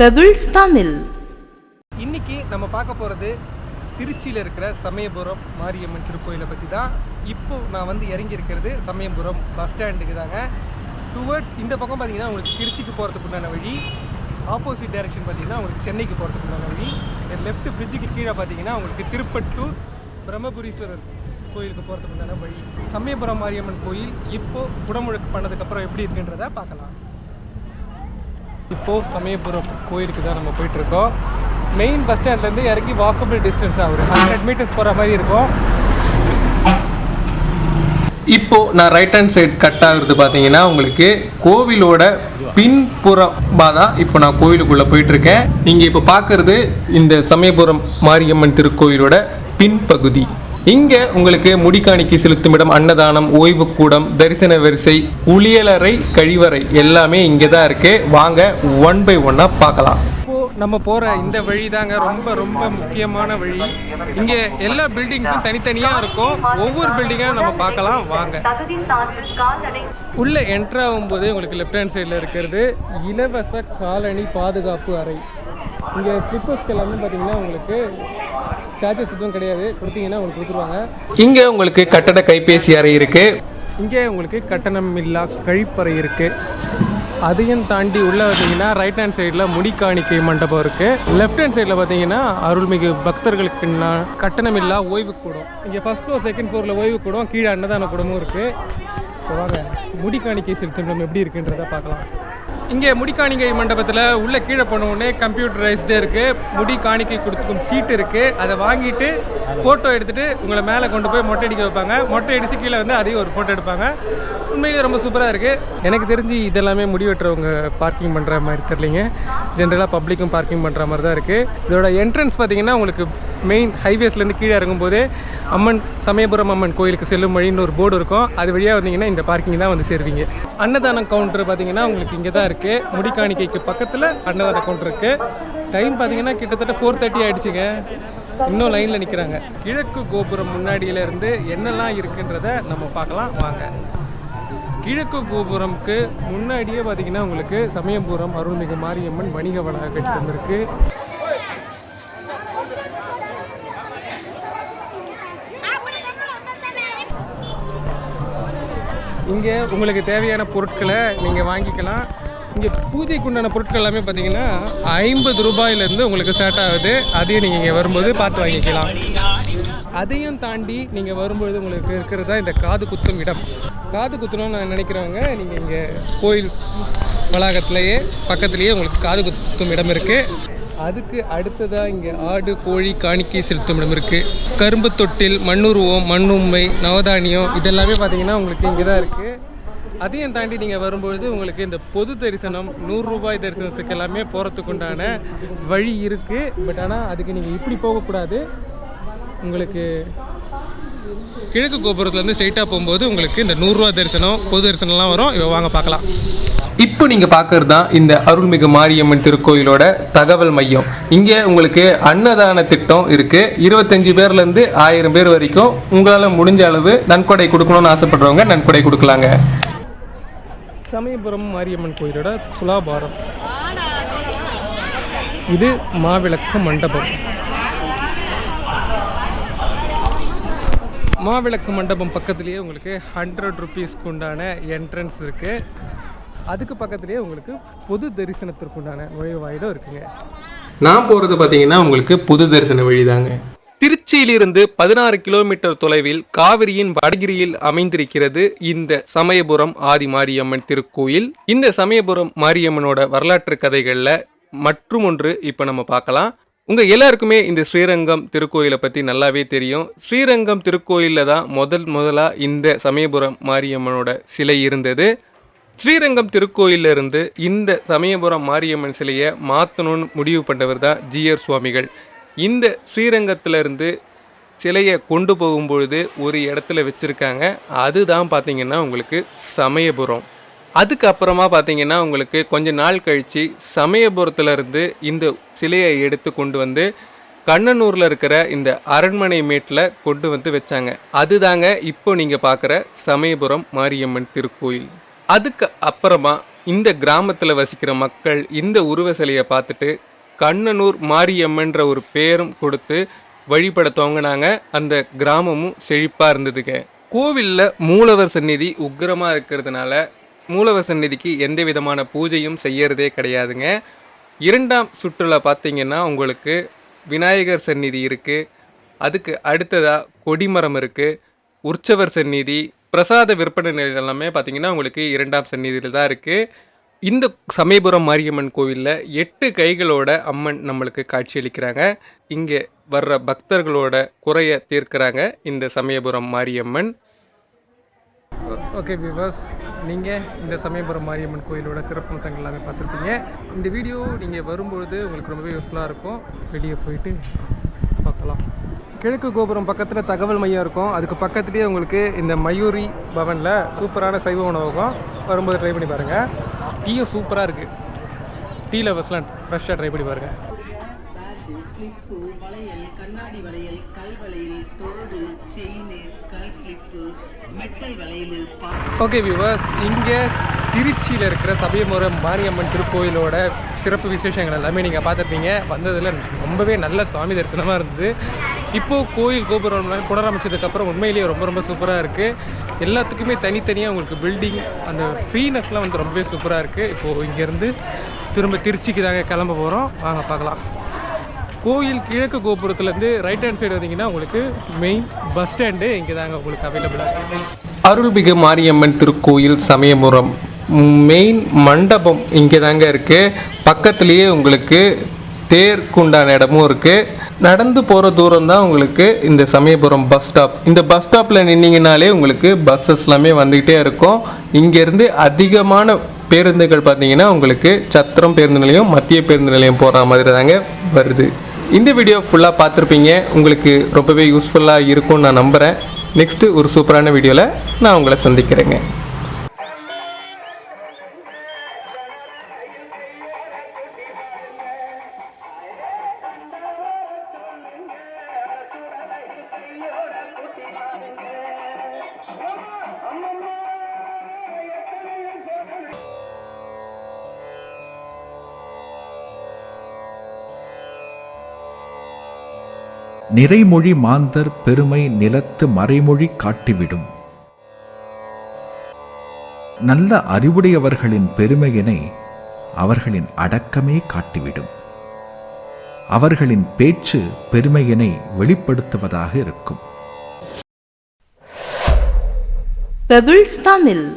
Pebbles Tamil இன்னைக்கு நம்ம பார்க்க போகிறது திருச்சியில் இருக்கிற சமயபுரம் மாரியம்மன் திருக்கோயிலை பற்றி தான். இப்போ நான் வந்து இறங்கி இருக்கிறது சமயபுரம் பஸ் ஸ்டாண்டுக்கு தாங்க. டுவர்ட்ஸ் இந்த பக்கம் பார்த்தீங்கன்னா உங்களுக்கு திருச்சிக்கு போகிறதுக்கு உண்டான வழி. ஆப்போசிட் டைரக்ஷன் பார்த்தீங்கன்னா உங்களுக்கு சென்னைக்கு போகிறதுக்கு உண்டான வழி. லெஃப்ட் பிரிட்ஜுக்கு கீழே பார்த்தீங்கன்னா உங்களுக்கு திருப்பட்டூர் பிரம்மபுரீஸ்வரர் கோயிலுக்கு போகிறதுக்கு உண்டான வழி. சமயபுரம் மாரியம்மன் கோயில் இப்போது குடமுழுக்கு பண்ணதுக்கப்புறம் எப்படி இருக்குன்றதை பார்க்கலாம். இப்போது சமயபுரம் கோயிலுக்கு தான் நம்ம போயிட்டுருக்கோம். மெயின் பஸ் ஸ்டாண்ட்லேருந்து இறங்கி வாக்கபிள் டிஸ்டன்ஸ் ஆகுது ஹண்ட்ரட் மீட்டர்ஸ் போகிற மாதிரி இருக்கும். இப்போ நான் ரைட் ஹேண்ட் சைடு கட் ஆகுறது பார்த்தீங்கன்னா உங்களுக்கு கோவிலோட பின்புறமாக தான் இப்போ நான் கோவிலுக்குள்ளே போயிட்டுருக்கேன். நீங்கள் இப்போ பார்க்குறது இந்த சமயபுரம் மாரியம்மன் திருக்கோயிலோட பின்பகுதி. இங்கே உங்களுக்கு முடிக்காணிக்கு செலுத்தும் இடம் அன்னதானம் ஓய்வுக்கூடம் தரிசன வரிசை குளியலறை கழிவறை எல்லாமே இங்கே தான் இருக்கு. வாங்க ஒன் பை ஒன்னாக பார்க்கலாம். நம்ம போகிற இந்த வழி தாங்க ரொம்ப ரொம்ப முக்கியமான வழி. இங்கே எல்லா பில்டிங்ஸும் தனித்தனியாக இருக்கும். ஒவ்வொரு பில்டிங்காக நம்ம பார்க்கலாம். வாங்க. உள்ளே என்ட்ரு ஆகும்போது உங்களுக்கு லெஃப்ட் ஹேண்ட் சைடில் இருக்கிறது. இலவச காலனி பாதுகாப்பு அறை. இங்கே ஸ்லிப்பர்ஸ்க்கு எல்லாமே பார்த்தீங்கன்னா உங்களுக்கு சார்ஜஸ் எதுவும் கிடையாது. கொடுத்தீங்கன்னா உங்களுக்கு கொடுத்துருவாங்க. இங்கே உங்களுக்கு கட்டட கைபேசி அறை இருக்கு. இங்கே உங்களுக்கு கட்டணம் இல்லா கழிப்பறை இருக்கு. அதையும் தாண்டி உள்ளே பார்த்தீங்கன்னா ரைட் ஹேண்ட் சைடில் முடிக்காணிக்கை மண்டபம் இருக்குது லெஃப்ட் ஹேண்ட் சைடில் பார்த்தீங்கன்னா அருள்மிகு பக்தர்களுக்கு கட்டணமில்லா ஓய்வு கூடம். இங்கே ஃபர்ஸ்ட் ஃப்ளோர் செகண்ட் ஃப்ளோரில் ஓய்வு கூடம். கீழே அன்னதான கூடமும் இருக்குது வாங்க முடிக்காணிக்கை செலுத்தும் எப்படி இருக்குன்றத பார்க்கலாம். இங்கே முடி காணிக்கை மண்டபத்தில் உள்ளே கீழே போனவுடனே கம்ப்யூட்டரைஸ்டே கம்ப்யூட்டரைஸ்டு இருக்குது முடி காணிக்கை கொடுத்துக்கும் சீட் இருக்குது அதை வாங்கிட்டு ஃபோட்டோ எடுத்துகிட்டு உங்களை மேலே கொண்டு போய் மொட்டை அடிக்க வைப்பாங்க. மொட்டை அடித்து கீழே வந்து அதையும் ஒரு ஃபோட்டோ எடுப்பாங்க. உண்மையிலே ரொம்ப சூப்பராக இருக்குது எனக்கு தெரிஞ்சு இதெல்லாமே முடி வெட்டுறவங்க பார்க்கிங் பண்ணுற மாதிரி தெரியலிங்க. ஜென்ரலாக பப்ளிக்கும் பார்க்கிங் பண்ணுற மாதிரி தான் இருக்குது இதோட என்ட்ரன்ஸ் பார்த்திங்கன்னா உங்களுக்கு மெயின் ஹைவேஸ்லேருந்து கீழே இறங்கும்போது அம்மன் சமயபுரம் அம்மன் கோயிலுக்கு செல்லும் வழின்னு ஒரு போர்டு இருக்கும். அது வழியாக வந்தீங்கன்னா இந்த பார்க்கிங் தான் வந்து சேருவீங்க. அன்னதானம் கவுண்டர் பார்த்தீங்கன்னா உங்களுக்கு இங்கே தான் இருக்குது முடிக்காணிக்கைக்கு பக்கத்தில் அன்னதான கவுண்டர் இருக்குது டைம் பார்த்தீங்கன்னா கிட்டத்தட்ட ஃபோர் தேர்ட்டி ஆகிடுச்சிங்க இன்னும் லைனில் நிற்கிறாங்க கிழக்கு கோபுரம் முன்னாடியிலேருந்து என்னெல்லாம் இருக்குன்றத நம்ம பார்க்கலாம். வாங்க. கிழக்கு கோபுரம்க்கு முன்னாடியே பார்த்தீங்கன்னா உங்களுக்கு சமயபுரம் அருள்மிகு மாரியம்மன் வணிக வளாக கட்டிடம் இருக்குது இங்கே உங்களுக்கு தேவையான பொருட்களை நீங்கள் வாங்கிக்கலாம். இங்கே பூஜைக்கு உண்டான பொருட்கள் எல்லாமே பார்த்தீங்கன்னா ஐம்பது ரூபாயிலேருந்து உங்களுக்கு ஸ்டார்ட் ஆகுது. அதையும் நீங்கள் இங்கே வரும்போது பார்த்து வாங்கிக்கலாம். அதையும் தாண்டி நீங்கள் வரும்பொழுது உங்களுக்கு இருக்கிறது தான் இந்த காது குத்தும் இடம். காது குத்தணும்னு நான் நினைக்கிறவங்க நீங்கள் இங்கே கோயில் வளாகத்திலேயே பக்கத்துலேயே உங்களுக்கு காது குத்தும் இடம் இருக்குது அதுக்கு அடுத்ததாக இங்கே ஆடு கோழி காணிக்கை செலுத்தும் இடம் இருக்குது கரும்பு தொட்டில் மண்ணுருவம் மண்ணுமை நவதானியம் இதெல்லாமே பார்த்தீங்கன்னா உங்களுக்கு இங்கே தான் இருக்குது அதையும் தாண்டி நீங்கள் வரும்பொழுது உங்களுக்கு இந்த பொது தரிசனம் நூறுரூபாய் தரிசனத்துக்கு எல்லாமே போகிறதுக்கு உண்டான வழி இருக்குது பட் ஆனால் அதுக்கு நீங்கள் இப்படி போகக்கூடாது உங்களுக்கு கிழக்கு கோபுரத்துலேருந்து ஸ்ட்ரைட்டாக போகும்போது உங்களுக்கு இந்த நூறுரூவா தரிசனம் பொது தரிசனம்லாம் வரும். இவ வாங்க பார்க்கலாம். இப்போ நீங்கள் பார்க்கறது தான் இந்த அருள்மிகு மாரியம்மன் திருக்கோயிலோட தகவல் மையம். இங்கே உங்களுக்கு அன்னதான திட்டம் இருக்குது இருபத்தஞ்சி பேர்லேருந்து ஆயிரம் பேர் வரைக்கும் உங்களால் முடிஞ்ச அளவு நன்கொடை கொடுக்கணும்னு ஆசைப்படுறவங்க நன்கொடை கொடுக்கலாங்க. சமயபுரம் மாரியம்மன் கோயிலோட துலாபாரம். இது மாவிளக்கு மண்டபம். மாவிளக்கு மண்டபம் பக்கத்துலேயே உங்களுக்கு ஹண்ட்ரட் ருபீஸ்க்கு உண்டான என்ட்ரன்ஸ் இருக்குது அதுக்கு பக்கத்துலேயே உங்களுக்கு பொது தரிசனத்திற்கு உண்டான நுழைவாயிலும் இருக்குங்க. நான் போகிறது பார்த்தீங்கன்னா உங்களுக்கு பொது தரிசன வழிதாங்க. திருச்சியிலிருந்து பதினாறு கிலோமீட்டர் தொலைவில் காவிரியின் வடகிரியில் அமைந்திருக்கிறது இந்த சமயபுரம் ஆதி மாரியம்மன் திருக்கோயில். இந்த சமயபுரம் மாரியம்மனோட வரலாற்று கதைகளில் மற்றும் ஒன்று இப்போ நம்ம பார்க்கலாம். உங்க எல்லாருக்குமே இந்த ஸ்ரீரங்கம் திருக்கோயிலை பத்தி நல்லாவே தெரியும். ஸ்ரீரங்கம் திருக்கோயிலில் தான் முதல் முதலா இந்த சமயபுரம் மாரியம்மனோட சிலை இருந்தது. ஸ்ரீரங்கம் திருக்கோயில்ல இருந்து இந்த சமயபுரம் மாரியம்மன் சிலையை மாற்றணும்னு முடிவு பண்ணவர் தான் ஜிஆர் சுவாமிகள். இந்த ஸ்ரீரங்கத்துல இருந்து சிலையை கொண்டு போகும்பொழுது ஒரு இடத்துல வச்சுருக்காங்க. அதுதான் பார்த்திங்கன்னா உங்களுக்கு சமயபுரம். அதுக்கப்புறமா பார்த்தீங்கன்னா உங்களுக்கு கொஞ்ச நாள் கழித்து சமயபுரத்துலேருந்து இந்த சிலையை எடுத்து கொண்டு வந்து கண்ணனூரில் இருக்கிற இந்த அரண்மனை மேட்டில் கொண்டு வந்து வச்சாங்க. அதுதாங்க இப்போ நீங்கள் பார்க்குற சமயபுரம் மாரியம்மன் திருக்கோயில். அதுக்கு அப்புறமா இந்த கிராமத்தில் வசிக்கிற மக்கள் இந்த உருவ சிலையை பார்த்துட்டு கண்ணனூர் மாரியம்மன்ற ஒரு பேரும் கொடுத்து வழிபட துவங்கினாங்க. அந்த கிராமமும் செழிப்பாக இருந்ததுங்க. கோவிலில் மூலவர் சந்நிதி உக்கிரமாக இருக்கிறதுனால மூலவர் சந்நிதிக்கு எந்த விதமான பூஜையும் செய்யறதே கிடையாதுங்க. இரண்டாம் சுற்றுலா பார்த்தீங்கன்னா உங்களுக்கு விநாயகர் சந்நிதி இருக்குது அதுக்கு அடுத்ததாக கொடிமரம் இருக்குது உற்சவர் சந்நிதி பிரசாத விற்பனை நிலையம் எல்லாமே பார்த்தீங்கன்னா உங்களுக்கு இரண்டாம் சந்நிதியில் தான் இருக்குது இந்த சமயபுரம் மாரியம்மன் கோவிலில் எட்டு கைகளோட அம்மன் நம்மளுக்கு காட்சியளிக்கிறாங்க. இங்கே வர்ற பக்தர்களோட குறைய தீர்க்கிறாங்க இந்த சமயபுரம் மாரியம்மன். ஓகே விவாஸ் நீங்கள் இந்த சமயபுரம் மாரியம்மன் கோயிலோட சிறப்பம்சங்கள் எல்லாமே பார்த்துருப்பீங்க. இந்த வீடியோ நீங்கள் வரும்பொழுது உங்களுக்கு ரொம்பவே யூஸ்ஃபுல்லாக இருக்கும். வெளியே போயிட்டு பார்க்கலாம். கிழக்கு கோபுரம் பக்கத்தில் தகவல் மையம் இருக்கும். அதுக்கு பக்கத்துலேயே உங்களுக்கு இந்த மயூரி பவனில் சூப்பரான சைவ உணவகம் வரும்போது ட்ரை பண்ணி பாருங்கள் டீயும் சூப்பராக இருக்குது டீ லவர்ஸ்லாம் ஃப்ரெஷ்ஷாக ட்ரை பண்ணி பாருங்கள் கிளிப்பு வளையல் கண்ணாடி வளையல் கல் வளையல் தோடு செயின் கல் கிளிப்பு மெட்டல் வளையல் ஓகே வியூவர்ஸ் இங்கே திருச்சியில் இருக்கிற சபைமுறை மாரியம்மன் திருக்கோயிலோட சிறப்பு விசேஷங்கள் எல்லாமே நீங்கள் பார்த்துருப்பீங்க. வந்ததில் ரொம்பவே நல்ல சுவாமி தரிசனமாக இருந்தது. இப்போது கோயில் கோபுரம் புனரமைச்சதுக்கப்புறம் உண்மையிலேயே ரொம்ப ரொம்ப சூப்பராக இருக்குது எல்லாத்துக்குமே தனித்தனியாக உங்களுக்கு பில்டிங் அந்த ஃப்ரீனஸ்லாம் வந்து ரொம்பவே சூப்பராக இருக்குது இப்போது இங்கேருந்து திரும்ப திருச்சிக்கு தாங்க கிளம்ப போகிறோம் வாங்க பார்க்கலாம். கோயில் கிழக்கு கோபுரத்துலேருந்து ரைட் ஹேண்ட் சைடு வந்தீங்கன்னா உங்களுக்கு மெயின் பஸ் ஸ்டாண்டு இங்கே தாங்க உங்களுக்கு அவைலபிளாக அருள்மிகு மாரியம்மன் திருக்கோயில் சமயபுரம் மெயின் மண்டபம் இங்கே தாங்க இருக்குது பக்கத்துலேயே உங்களுக்கு தேர்க்குண்டான இடமும் இருக்குது நடந்து போகிற தூரம் தான் உங்களுக்கு இந்த சமயபுரம் பஸ் ஸ்டாப் இந்த பஸ் ஸ்டாப்பில் நின்னீங்கனாலே உங்களுக்கு பஸ்ஸஸ் எல்லாமே வந்துக்கிட்டே இருக்கும். இங்கேருந்து அதிகமான பேருந்துகள் பார்த்தீங்கன்னா உங்களுக்கு சத்திரம் பேருந்து நிலையம் மத்திய பேருந்து நிலையம் போகிற மாதிரி தாங்க வருது. இந்த வீடியோ ஃபுல்லாக பார்த்துருப்பீங்க. உங்களுக்கு ரொம்பவே யூஸ்ஃபுல்லாக இருக்கும்னு நான் நம்புகிறேன் நெக்ஸ்ட்டு ஒரு சூப்பரான வீடியோவில் நான் உங்களை சந்திக்கிறேங்க. நிறைமொழி மாந்தர் பெருமை நிலத்து மறைமொழி காட்டிவிடும். நல்ல அறிவுடையவர்களின் பெருமையினை அவர்களின் அடக்கமே காட்டிவிடும். அவர்களின் பேச்சு பெருமையினை வெளிப்படுத்துவதாக இருக்கும். பெபிள்ஸ் தமிழ்